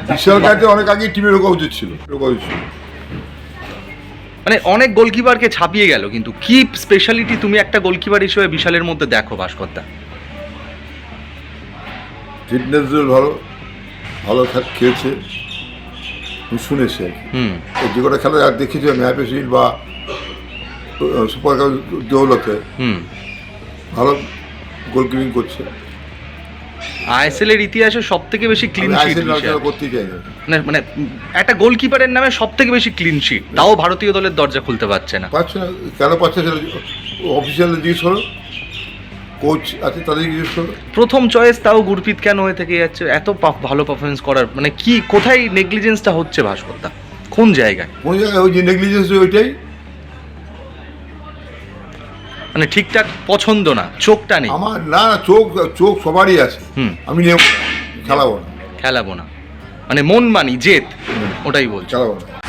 বিশাল কাছে অনেক আগেই টিমে রোকা উচিত ছিল রোকা উচিত ছিল মানে অনেক গোলকিপারকে ছাপিয়ে গেল কিন্তু কি স্পেশালিটি তুমি একটা গোলকিপার হিসেবে বিশালের মধ্যে দেখো ভাস্করদা? ফিটনেস ভালো ভালো খে- খেলছে। আমি শুনেছি আর যে কটা খেলা আর দেখেছি ম্যাপে শিল বা সুপার কাপ দৌলতে। ভালো গোলকিপিং করছে। আইএসএল এর ইতিহাসে সব থেকে বেশি ক্লিন শিট মানে মানে একটা গোলকিপারের নামে সব থেকে বেশি ক্লিন শিট তাও ভারতীয় দলের দরজা খুলতে পারছে না। পাচ্ছে না। কেন পাচ্ছে অফিসিয়াল জিজ্ঞেস করো। কোচ আছে তাদের জিজ্ঞেস করো। প্রথম চয়েস তাও গুরপ্রীত কেন হয়ে থেকে যাচ্ছে? এত ভালো পারফরমেন্স করার মানে কি কোথায় নেগলিজেন্সটা হচ্ছে ভাস্করদা? কোন জায়গায়? কোন জায়গায়? ওই যে নেগলিজেন্স ওইটাই। মানে ঠিকঠাক পছন্দ না চোখটা নেই। আমার না চোখ চোখ সবারই আছে। হুম। আমি নেব খেলাবো না। খেলাবো না। মানে মন মানি জেদ ওটাই বলছি। খেলাবো না।